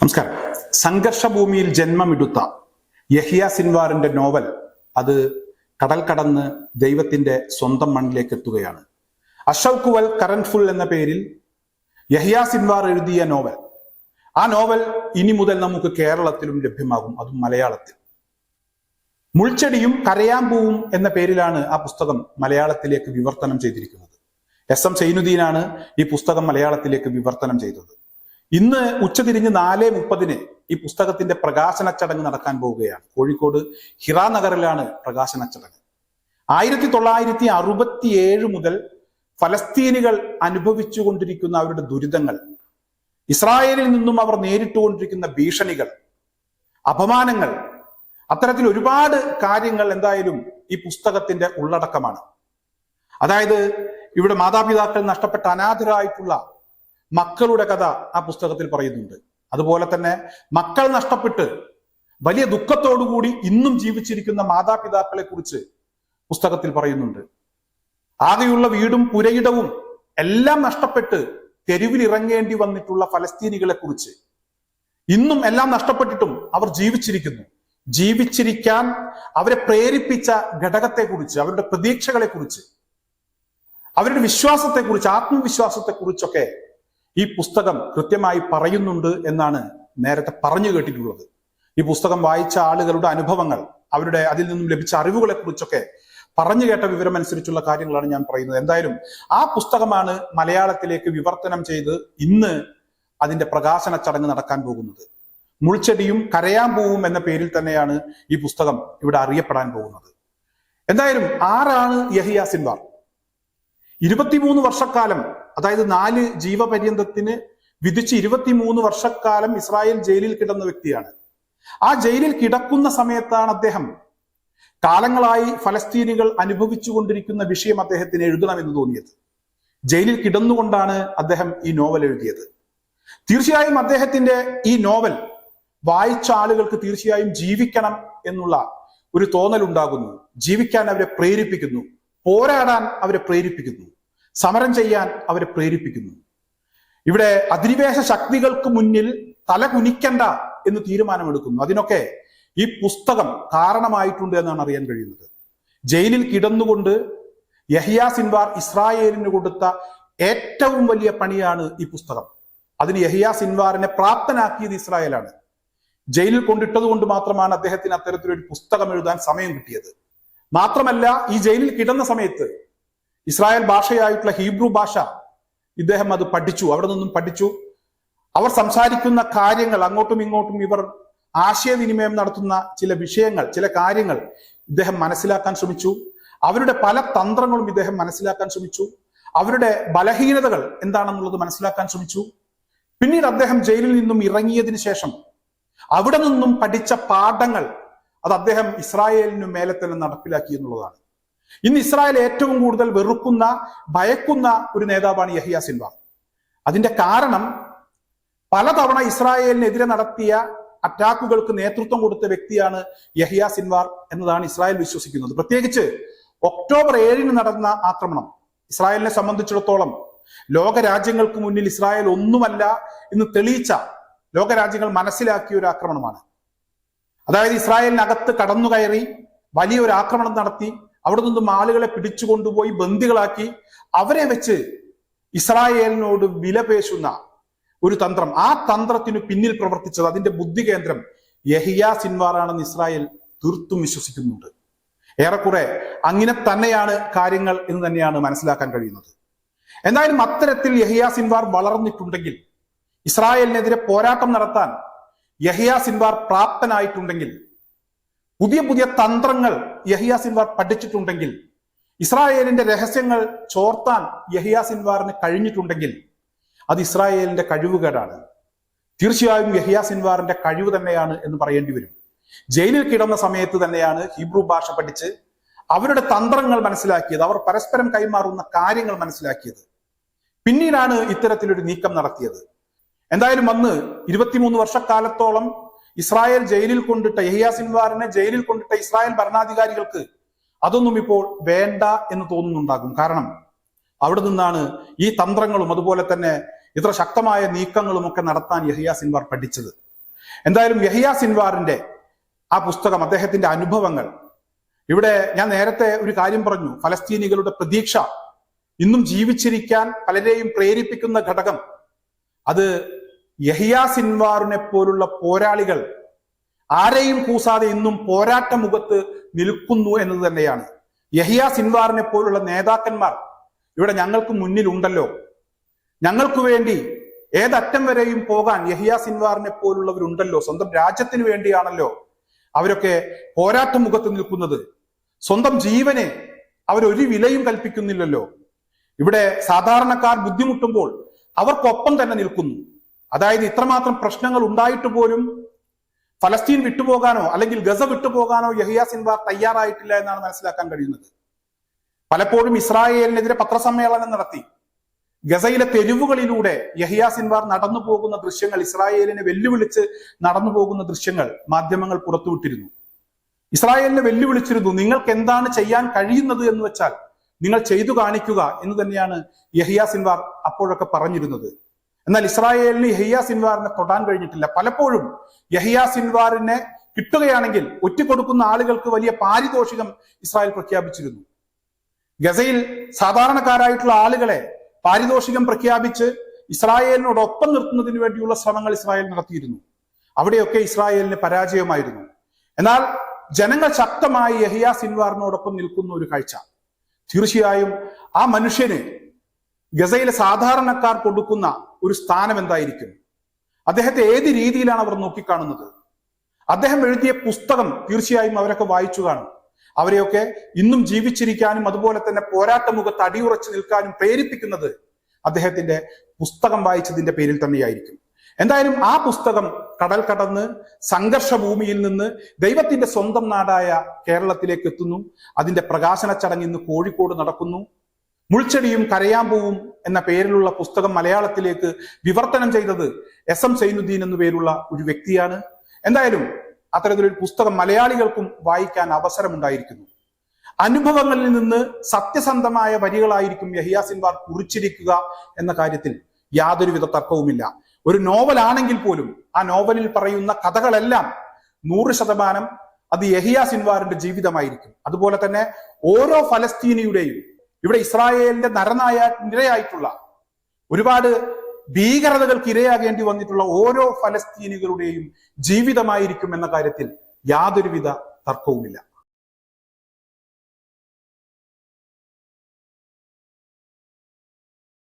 നമസ്കാരം. സംഘർഷഭൂമിയിൽ ജന്മമെടുത്ത യഹിയ സിൻവാറിന്റെ നോവൽ അത് കടൽ കടന്ന് ദൈവത്തിന്റെ സ്വന്തം മണ്ണിലേക്ക് എത്തുകയാണ്. അശോക് വൽ കറന്റ് ഫുൾ എന്ന പേരിൽ യഹിയ സിൻവാർ എഴുതിയ നോവൽ. ആ നോവൽ ഇനി മുതൽ നമുക്ക് കേരളത്തിലും ലഭ്യമാകും അതും മലയാളത്തിൽ. മുൾച്ചെടിയും കരയാമ്പൂവും എന്ന പേരിലാണ് ആ പുസ്തകം മലയാളത്തിലേക്ക് വിവർത്തനം ചെയ്തിരിക്കുന്നത്. എസ് എം സൈനുദ്ദീനാണ് ഈ പുസ്തകം മലയാളത്തിലേക്ക് വിവർത്തനം ചെയ്തത്. ഇന്ന് ഉച്ചതിരിഞ്ഞ് നാല് മുപ്പതിന് ഈ പുസ്തകത്തിന്റെ പ്രകാശന ചടങ്ങ് നടക്കാൻ പോവുകയാണ്. കോഴിക്കോട് ഹിറ നഗറിലാണ് പ്രകാശന ചടങ്ങ്. ആയിരത്തി തൊള്ളായിരത്തി അറുപത്തിയേഴ് മുതൽ ഫലസ്തീനികൾ അനുഭവിച്ചുകൊണ്ടിരിക്കുന്ന അവരുടെ ദുരിതങ്ങൾ ഇസ്രായേലിൽ നിന്നും അവർ നേരിട്ടുകൊണ്ടിരിക്കുന്ന ഭീഷണികൾ അപമാനങ്ങൾ അത്തരത്തിൽ ഒരുപാട് കാര്യങ്ങൾ എന്തായാലും ഈ പുസ്തകത്തിന്റെ ഉള്ളടക്കമാണ്. അതായത് ഇവിടെ മാതാപിതാക്കൾ നഷ്ടപ്പെട്ട അനാഥരായിട്ടുള്ള മക്കളുടെ കഥ ആ പുസ്തകത്തിൽ പറയുന്നുണ്ട്. അതുപോലെ തന്നെ മക്കൾ നഷ്ടപ്പെട്ട് വലിയ ദുഃഖത്തോടുകൂടി ഇന്നും ജീവിച്ചിരിക്കുന്ന മാതാപിതാക്കളെ കുറിച്ച് പുസ്തകത്തിൽ പറയുന്നുണ്ട്. ആകെയുള്ള വീടും പുരയിടവും എല്ലാം നഷ്ടപ്പെട്ട് തെരുവിൽ ഇറങ്ങേണ്ടി വന്നിട്ടുള്ള ഫലസ്തീനികളെ കുറിച്ച് ഇന്നും എല്ലാം നഷ്ടപ്പെട്ടിട്ടും അവർ ജീവിച്ചിരിക്കുന്നു. ജീവിച്ചിരിക്കാൻ അവരെ പ്രേരിപ്പിച്ച ഘടകത്തെക്കുറിച്ച് അവരുടെ പ്രതീക്ഷകളെ കുറിച്ച് അവരുടെ വിശ്വാസത്തെ കുറിച്ച് വിശ്വാസത്തെക്കുറിച്ച് ആത്മവിശ്വാസത്തെക്കുറിച്ചൊക്കെ ഈ പുസ്തകം കൃത്യമായി പറയുന്നുണ്ട് എന്നാണ് നേരത്തെ പറഞ്ഞു കേട്ടിട്ടുള്ളത്. ഈ പുസ്തകം വായിച്ച ആളുകളുടെ അനുഭവങ്ങൾ അവരുടെ അതിൽ നിന്നും ലഭിച്ച അറിവുകളെ കുറിച്ചൊക്കെ പറഞ്ഞു കേട്ട വിവരം അനുസരിച്ചുള്ള കാര്യങ്ങളാണ് ഞാൻ പറയുന്നത്. എന്തായാലും ആ പുസ്തകമാണ് മലയാളത്തിലേക്ക് വിവർത്തനം ചെയ്ത് ഇന്ന് അതിന്റെ പ്രകാശന ചടങ്ങ് നടക്കാൻ പോകുന്നത്. മുൾച്ചെടിയും കരയാമ്പൂവും എന്ന പേരിൽ തന്നെയാണ് ഈ പുസ്തകം ഇവിടെ അറിയപ്പെടാൻ പോകുന്നത്. എന്തായാലും ആരാണ് യഹിയ സിൻവാർ? ഇരുപത്തിമൂന്ന് വർഷക്കാലം അതായത് നാല് ജീവപര്യന്തത്തിന് വിധിച്ച് ഇരുപത്തിമൂന്ന് വർഷക്കാലം ഇസ്രായേൽ ജയിലിൽ കിടന്ന വ്യക്തിയാണ്. ആ ജയിലിൽ കിടക്കുന്ന സമയത്താണ് അദ്ദേഹം കാലങ്ങളായി ഫലസ്തീനികൾ അനുഭവിച്ചു കൊണ്ടിരിക്കുന്ന വിഷയം അദ്ദേഹത്തിന് എഴുതണമെന്ന് തോന്നിയത്. ജയിലിൽ കിടന്നുകൊണ്ടാണ് അദ്ദേഹം ഈ നോവൽ എഴുതിയത്. തീർച്ചയായും അദ്ദേഹത്തിന്റെ ഈ നോവൽ വായിച്ച ആളുകൾക്ക് തീർച്ചയായും ജീവിക്കണം എന്നുള്ള ഒരു തോന്നൽ ഉണ്ടാകുന്നു ജീവിക്കാൻ അവരെ പ്രേരിപ്പിക്കുന്നു. പോരാടാൻ അവരെ പ്രേരിപ്പിക്കുന്നു. സമരം ചെയ്യാൻ അവരെ പ്രേരിപ്പിക്കുന്നു. ഇവിടെ അധിനിവേശ ശക്തികൾക്ക് മുന്നിൽ തല കുനിക്കണ്ട എന്ന് തീരുമാനമെടുക്കുന്നു. അതിനൊക്കെ ഈ പുസ്തകം കാരണമായിട്ടുണ്ട് എന്നാണ് അറിയാൻ കഴിയുന്നത്. ജയിലിൽ കിടന്നുകൊണ്ട് യഹിയ സിൻവാർ ഇസ്രായേലിന് കൊടുത്ത ഏറ്റവും വലിയ പണിയാണ് ഈ പുസ്തകം. അതിന് യഹിയ സിൻവാറിനെ പ്രാപ്തനാക്കിയത് ഇസ്രായേലാണ്. ജയിലിൽ കൊണ്ടിട്ടത് കൊണ്ട് മാത്രമാണ് അദ്ദേഹത്തിന് അത്തരത്തിലൊരു പുസ്തകം എഴുതാൻ സമയം കിട്ടിയത്. മാത്രമല്ല ഈ ജയിലിൽ കിടന്ന സമയത്ത് ഇസ്രായേൽ ഭാഷയായിട്ടുള്ള ഹീബ്രു ഭാഷ ഇദ്ദേഹം അത് പഠിച്ചു അവിടെ നിന്നും പഠിച്ചു. അവർ സംസാരിക്കുന്ന കാര്യങ്ങൾ അങ്ങോട്ടും ഇങ്ങോട്ടും ഇവർ ആശയവിനിമയം നടത്തുന്ന ചില വിഷയങ്ങൾ ചില കാര്യങ്ങൾ ഇദ്ദേഹം മനസ്സിലാക്കാൻ ശ്രമിച്ചു. അവരുടെ പല തന്ത്രങ്ങളും ഇദ്ദേഹം മനസ്സിലാക്കാൻ ശ്രമിച്ചു. അവരുടെ ബലഹീനതകൾ എന്താണെന്നുള്ളത് മനസ്സിലാക്കാൻ ശ്രമിച്ചു. പിന്നീട് അദ്ദേഹം ജയിലിൽ നിന്നും ഇറങ്ങിയതിനു ശേഷം അവിടെ നിന്നും പഠിച്ച പാഠങ്ങൾ അത് അദ്ദേഹം ഇസ്രായേലിനു മേലെ തന്നെ നടപ്പിലാക്കി എന്നുള്ളതാണ്. ഇന്ന് ഇസ്രായേൽ ഏറ്റവും കൂടുതൽ വെറുക്കുന്ന ഭയക്കുന്ന ഒരു നേതാവാണ് യഹിയ സിൻവ. അതിന്റെ കാരണം പലതവണ ഇസ്രായേലിനെതിരെ നടത്തിയ അറ്റാക്കുകൾക്ക് നേതൃത്വം കൊടുത്ത വ്യക്തിയാണ് യഹിയ സിൻവാർ എന്നതാണ് ഇസ്രായേൽ വിശ്വസിക്കുന്നത്. പ്രത്യേകിച്ച് ഒക്ടോബർ ഏഴിന് നടന്ന ആക്രമണം ഇസ്രായേലിനെ സംബന്ധിച്ചിടത്തോളം ലോകരാജ്യങ്ങൾക്ക് മുന്നിൽ ഇസ്രായേൽ ഒന്നുമല്ല എന്ന് തെളിയിച്ച ലോകരാജ്യങ്ങൾ മനസ്സിലാക്കിയ ഒരു ആക്രമണമാണ്. അതായത് ഇസ്രായേലിനകത്ത് കടന്നു കയറി വലിയൊരു ആക്രമണം നടത്തി. അവിടെ നിന്നും ആളുകളെ പിടിച്ചു കൊണ്ടുപോയി ബന്ദികളാക്കി അവരെ വെച്ച് ഇസ്രായേലിനോട് വിലപേശുന്ന ഒരു തന്ത്രം. ആ തന്ത്രത്തിനു പിന്നിൽ പ്രവർത്തിച്ചത് അതിന്റെ ബുദ്ധി കേന്ദ്രം യഹിയ സിൻവാറാണെന്ന് ഇസ്രായേൽ തീർത്തും വിശ്വസിക്കുന്നുണ്ട്. ഏറെക്കുറെ അങ്ങനെ തന്നെയാണ് കാര്യങ്ങൾ എന്ന് തന്നെയാണ് മനസ്സിലാക്കാൻ കഴിയുന്നത്. എന്തായാലും അത്തരത്തിൽ യഹിയ സിൻവാർ വളർന്നിട്ടുണ്ടെങ്കിൽ ഇസ്രായേലിനെതിരെ പോരാട്ടം നടത്താൻ യഹിയ സിൻവാർ പ്രാപ്തനായിട്ടുണ്ടെങ്കിൽ പുതിയ പുതിയ തന്ത്രങ്ങൾ യഹിയ സിൻവാർ പഠിച്ചിട്ടുണ്ടെങ്കിൽ ഇസ്രായേലിന്റെ രഹസ്യങ്ങൾ ചോർത്താൻ യഹിയ സിൻവാറിന് കഴിഞ്ഞിട്ടുണ്ടെങ്കിൽ അത് ഇസ്രായേലിന്റെ കഴിവുകേടാണ്. തീർച്ചയായും യഹിയ സിൻവാറിന്റെ കഴിവ് തന്നെയാണ് എന്ന് പറയേണ്ടി വരും. ജയിലിൽ കിടന്ന സമയത്ത് തന്നെയാണ് ഹീബ്രു ഭാഷ പഠിച്ച് അവരുടെ തന്ത്രങ്ങൾ മനസ്സിലാക്കിയത് അവർ പരസ്പരം കൈമാറുന്ന കാര്യങ്ങൾ മനസ്സിലാക്കിയത്. പിന്നീടാണ് ഇത്തരത്തിലൊരു നീക്കം നടത്തിയത്. എന്തായാലും അന്ന് ഇരുപത്തിമൂന്ന് വർഷക്കാലത്തോളം ഇസ്രായേൽ ജയിലിൽ കൊണ്ടിട്ട യഹിയ സിൻവാറിനെ ജയിലിൽ കൊണ്ടിട്ട ഇസ്രായേൽ ഭരണാധികാരികൾക്ക് അതൊന്നും ഇപ്പോൾ വേണ്ട എന്ന് തോന്നുന്നുണ്ടാകും. കാരണം അവിടെ നിന്നാണ് ഈ തന്ത്രങ്ങളും അതുപോലെ തന്നെ ഇത്ര ശക്തമായ നീക്കങ്ങളും ഒക്കെ നടത്താൻ യഹിയ സിൻവാർ പഠിച്ചത്. എന്തായാലും യഹിയ സിൻവാറിന്റെ ആ പുസ്തകം അദ്ദേഹത്തിന്റെ അനുഭവങ്ങൾ ഇവിടെ ഞാൻ നേരത്തെ ഒരു കാര്യം പറഞ്ഞു. ഫലസ്തീനികളുടെ പ്രതീക്ഷ ഇന്നും ജീവിച്ചിരിക്കാൻ പലരെയും പ്രേരിപ്പിക്കുന്ന ഘടകം അത് യഹിയ സിൻവാറിനെ പോലുള്ള പോരാളികൾ ആരെയും കൂസാതെ ഇന്നും പോരാട്ട മുഖത്ത് നിൽക്കുന്നു എന്നത് തന്നെയാണ്. യഹിയ സിൻവാറിനെ പോലുള്ള നേതാക്കന്മാർ ഇവിടെ ഞങ്ങൾക്ക് മുന്നിലുണ്ടല്ലോ. ഞങ്ങൾക്ക് വേണ്ടി ഏതറ്റം വരെയും പോകാൻ യഹിയ സിൻവാറിനെ പോലുള്ളവരുണ്ടല്ലോ. സ്വന്തം രാജ്യത്തിന് വേണ്ടിയാണല്ലോ അവരൊക്കെ പോരാട്ട മുഖത്ത് നിൽക്കുന്നത്. സ്വന്തം ജീവനെ അവരൊരു വിലയും കൽപ്പിക്കുന്നില്ലല്ലോ. ഇവിടെ സാധാരണക്കാർ ബുദ്ധിമുട്ടുമ്പോൾ അവർക്കൊപ്പം തന്നെ നിൽക്കുന്നു. അതായത് ഇത്രമാത്രം പ്രശ്നങ്ങൾ ഉണ്ടായിട്ട് പോലും ഫലസ്തീൻ വിട്ടുപോകാനോ അല്ലെങ്കിൽ ഗസ വിട്ടുപോകാനോ യഹിയ സിൻവാർ തയ്യാറായിട്ടില്ല എന്നാണ് മനസ്സിലാക്കാൻ കഴിയുന്നത്. പലപ്പോഴും ഇസ്രായേലിനെതിരെ പത്രസമ്മേളനം നടത്തി. ഗസയിലെ തെരുവുകളിലൂടെ യഹിയ സിൻവാർ നടന്നു പോകുന്ന ദൃശ്യങ്ങൾ ഇസ്രായേലിനെ വെല്ലുവിളിച്ച് നടന്നു പോകുന്ന ദൃശ്യങ്ങൾ മാധ്യമങ്ങൾ പുറത്തുവിട്ടിരുന്നു. ഇസ്രായേലിനെ വെല്ലുവിളിച്ചിരുന്നു നിങ്ങൾക്ക് എന്താണ് ചെയ്യാൻ കഴിയുന്നത് എന്ന് വെച്ചാൽ നിങ്ങൾ ചെയ്തു കാണിക്കുക എന്ന് തന്നെയാണ് യഹിയ സിൻവാർ അപ്പോഴൊക്കെ പറഞ്ഞിരുന്നത്. എന്നാൽ ഇസ്രായേലിന് യഹിയ സിൻവാറിനെ തൊടാൻ കഴിഞ്ഞിട്ടില്ല. പലപ്പോഴും യഹിയ സിൻവാറിനെ കിട്ടുകയാണെങ്കിൽ ഒറ്റിക്കൊടുക്കുന്ന ആളുകൾക്ക് വലിയ പാരിതോഷികം ഇസ്രായേൽ പ്രഖ്യാപിച്ചിരുന്നു. ഗസയിൽ സാധാരണക്കാരായിട്ടുള്ള ആളുകളെ പാരിതോഷികം പ്രഖ്യാപിച്ച് ഇസ്രായേലിനോടൊപ്പം നിർത്തുന്നതിന് വേണ്ടിയുള്ള ശ്രമങ്ങൾ ഇസ്രായേൽ നടത്തിയിരുന്നു. അവിടെയൊക്കെ ഇസ്രായേലിന് പരാജയമായിരുന്നു. എന്നാൽ ജനങ്ങൾ ശക്തമായി യഹിയ സിൻവാറിനോടൊപ്പം നിൽക്കുന്ന ഒരു കാഴ്ച. തീർച്ചയായും ആ മനുഷ്യന് ഗസയിലെ സാധാരണക്കാർ കൊടുക്കുന്ന ഒരു സ്ഥാനം എന്തായിരിക്കും? അദ്ദേഹത്തെ ഏത് രീതിയിലാണ് അവർ നോക്കിക്കാണുന്നത്? അദ്ദേഹം എഴുതിയ പുസ്തകം തീർച്ചയായും അവരൊക്കെ വായിച്ചു കാണും. അവരെയൊക്കെ ഇന്നും ജീവിച്ചിരിക്കാനും അതുപോലെ തന്നെ പോരാട്ട മുഖത്ത് അടിയുറച്ചു നിൽക്കാനും പ്രേരിപ്പിക്കുന്നത് അദ്ദേഹത്തിന്റെ പുസ്തകം വായിച്ചതിന്റെ പേരിൽ തന്നെയായിരിക്കും. എന്തായാലും ആ പുസ്തകം കടൽ കടന്ന് സംഘർഷ ഭൂമിയിൽ നിന്ന് ദൈവത്തിന്റെ സ്വന്തം നാടായ കേരളത്തിലേക്ക് എത്തുന്നു. അതിന്റെ പ്രകാശന ചടങ്ങ് ഇന്ന് കോഴിക്കോട് നടക്കുന്നു. മുൾച്ചെടിയും കരയാമ്പൂവും എന്ന പേരിലുള്ള പുസ്തകം മലയാളത്തിലേക്ക് വിവർത്തനം ചെയ്തത് എസ് എം സൈനുദ്ദീൻ എന്നു പേരുള്ള ഒരു വ്യക്തിയാണ്. എന്തായാലും അത്തരത്തിലൊരു പുസ്തകം മലയാളികൾക്കും വായിക്കാൻ അവസരമുണ്ടായിരിക്കുന്നു. അനുഭവങ്ങളിൽ നിന്ന് സത്യസന്ധമായ വരികളായിരിക്കും യഹിയ സിൻവാർ കുറിച്ചിരിക്കുക എന്ന കാര്യത്തിൽ യാതൊരുവിധ തർക്കവുമില്ല. ഒരു നോവലാണെങ്കിൽ പോലും ആ നോവലിൽ പറയുന്ന കഥകളെല്ലാം നൂറ് ശതമാനം അത് യഹിയ സിൻവാറിന്റെ ജീവിതമായിരിക്കും. അതുപോലെ തന്നെ ഓരോ ഫലസ്തീനിയുടെയും ഇവിടെ ഇസ്രായേലിന്റെ നരനായ നിരയായിട്ടുള്ള ഒരുപാട് ഭീകരതകൾക്ക് ഇരയാകേണ്ടി വന്നിട്ടുള്ള ഓരോ ഫലസ്തീനികളുടെയും ജീവിതമായിരിക്കും എന്ന കാര്യത്തിൽ യാതൊരുവിധ തർക്കവുമില്ല.